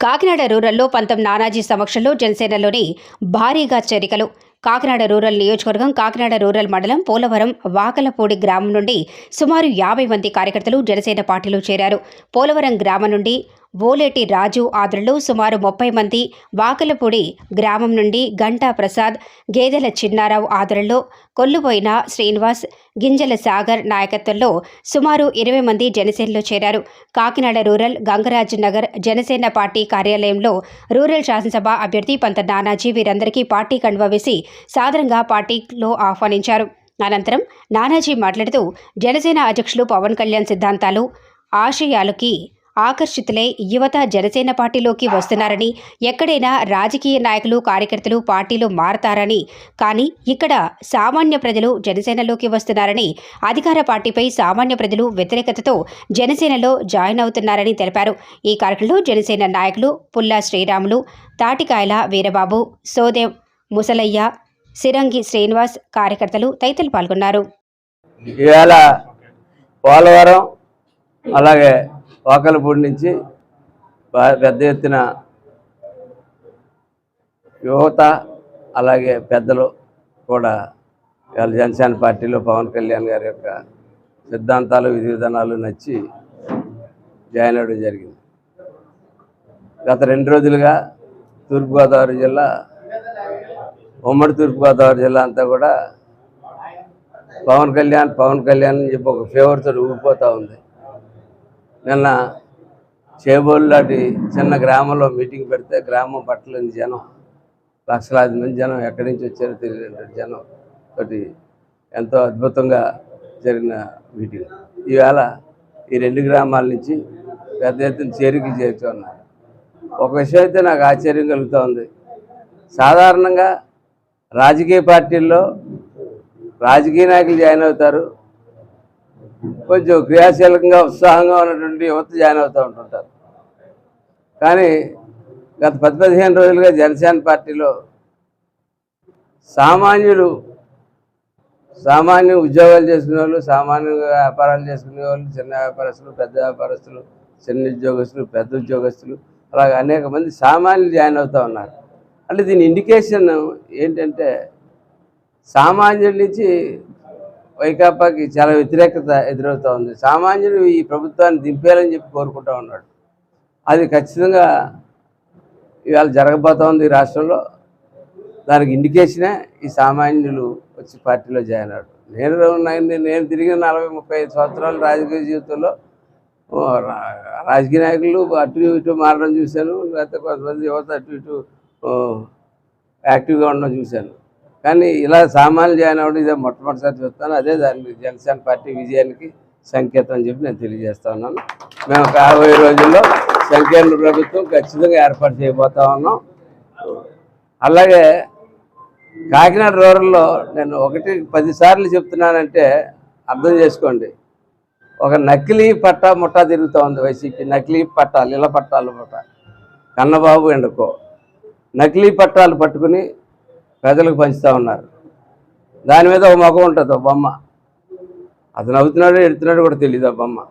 కాకినాడ రూరల్లో పంతం నానాజీ సమక్షంలో జనసేనలోని భారీగా చేరికలు. కాకినాడ రూరల్ నియోజకవర్గం కాకినాడ రూరల్ మండలం పోలవరం వాకలపూడి గ్రామం నుండి సుమారు యాభై మంది కార్యకర్తలు జనసేన పార్టీలో చేరారు. పోలవరం గ్రామం నుండి ఓలేటి రాజు ఆదరణలో సుమారు ముప్పై మంది వాకలపూడి గ్రామం నుండి గంటా ప్రసాద్ గేదెల చిన్నారావు ఆదరణలో కొల్లుపోయిన శ్రీనివాస్ గింజల సాగర్ నాయకత్వంలో సుమారు ఇరవై మంది జనసేనలో చేరారు. కాకినాడ రూరల్ గంగరాజ్ నగర్ జనసేన పార్టీ కార్యాలయంలో రూరల్ శాసనసభ అభ్యర్థి పంత నానాజీ వీరందరికీ పార్టీ కండువా వేసి సాధారణంగా పార్టీలో ఆహ్వానించారు. అనంతరం నానాజీ మాట్లాడుతూ జనసేన అధ్యక్షులు పవన్ కళ్యాణ్ సిద్ధాంతాలు ఆశయాలకి ఆకర్షితులై యువత జనసేన పార్టీలోకి వస్తున్నారని ఎక్కడైనా రాజకీయ నాయకులు కార్యకర్తలు పార్టీలు మారతారని కానీ ఇక్కడ సామాన్య ప్రజలు జనసేనలోకి వస్తున్నారని అధికార పార్టీపై సామాన్య ప్రజలు వ్యతిరేకతతో జనసేనలో జాయిన్ అవుతున్నారని తెలిపారు. ఈ కార్యక్రమంలో జనసేన నాయకులు పుల్లా శ్రీరాములు తాటికాయల వీరబాబు సోదేవ్ ముసలయ్య సిరంగి శ్రీనివాస్ కార్యకర్తలు తదితరులు పాల్గొన్నారు. పోలవరం అలాగే వాకలపూడి నుంచి పెద్ద ఎత్తున యువత అలాగే పెద్దలు కూడా వాళ్ళ జనసేన పార్టీలో పవన్ కళ్యాణ్ గారి యొక్క సిద్ధాంతాలు విధి విధానాలు నచ్చి జాయిన్ అవ్వడం జరిగింది. గత రెండు రోజులుగా తూర్పుగోదావరి జిల్లా ఉమ్మడి తూర్పుగోదావరి జిల్లా అంతా కూడా పవన్ కళ్యాణ్ పవన్ కళ్యాణ్ అని చెప్పి ఒక ఫేవర్తో ఊగిపోతూ ఉంది. నిన్న చేబోలు లాంటి చిన్న గ్రామంలో మీటింగ్ పెడితే గ్రామం పట్టలేని జనం లక్షలాది మంది జనం ఎక్కడి నుంచి వచ్చారో తెలియని జనం తోటి ఎంతో అద్భుతంగా జరిగిన మీటింగ్. ఈవేళ ఈ రెండు గ్రామాల నుంచి పెద్ద ఎత్తున చేరికి చేరుతున్నారు ఒక విషయం అయితే నాకు ఆశ్చర్యం కలుగుతూ ఉంది. సాధారణంగా రాజకీయ పార్టీల్లో రాజకీయ నాయకులు జాయిన్ అవుతారు కొంచెం క్రియాశీలకంగా ఉత్సాహంగా ఉన్నటువంటి యువత జాయిన్ అవుతూ ఉంటుంటారు. కానీ గత పది పదిహేను రోజులుగా జనసేన పార్టీలో సామాన్యులు సామాన్య ఉద్యోగాలు చేసుకునే వాళ్ళు సామాన్యంగా వ్యాపారాలు చేసుకునే వాళ్ళు చిన్న వ్యాపారస్తులు పెద్ద వ్యాపారస్తులు చిన్న ఉద్యోగస్తులు పెద్ద ఉద్యోగస్తులు అలాగే అనేక మంది సామాన్యులు జాయిన్ అవుతూ ఉన్నారు. అంటే దీని ఇండికేషన్ ఏంటంటే సామాన్యుల నుంచి వైకాపాకి చాలా వ్యతిరేకత ఎదురవుతూ ఉంది. సామాన్యుడు ఈ ప్రభుత్వాన్ని దింపేయాలని చెప్పి కోరుకుంటా ఉన్నాడు. అది ఖచ్చితంగా ఇవాళ జరగబోతోంది ఈ రాష్ట్రంలో. దానికి ఇండికేషనే ఈ సామాన్యులు వచ్చి పార్టీలో జాయిన్ అవ్వడం. నేను నేను నేను తిరిగిన నలభై ముప్పై ఐదు సంవత్సరాల రాజకీయ జీవితంలో రాజకీయ నాయకులు అటు ఇటు మారడం చూశాను లేకపోతే కొంతమంది యువత అటు ఇటు యాక్టివ్గా ఉండడం చూశాను. కానీ ఇలా సామాన్యులు జాయిన్ అవ్వడం ఇదే మొట్టమొదటిసారి చూస్తాను. అదే దానికి జనసేన పార్టీ విజయానికి సంకేతం అని చెప్పి నేను తెలియజేస్తా ఉన్నాను. మేము కాబోయే రోజుల్లో సంకేంద్ర ప్రభుత్వం ఖచ్చితంగా ఏర్పాటు చేయబోతా ఉన్నాం. అలాగే కాకినాడ రూరల్లో నేను ఒకటి పదిసార్లు చెప్తున్నానంటే అర్థం చేసుకోండి. ఒక నకిలీ పట్టా ముట్టా తిరుగుతూ ఉంది వైసీపీ. నకిలీ పట్టాలు ఇలా పట్టాలు ముట్ట కన్నబాబు ఎండుకో. నకిలీ పట్టాలు పట్టుకుని ప్రజలకు పంచుతూ ఉన్నారు. దాని మీద ఒక మొగం ఉంటుంది బొమ్మ. అతను అవుతున్నాడో ఎడుతున్నాడు కూడా తెలియదు ఆ బొమ్మ.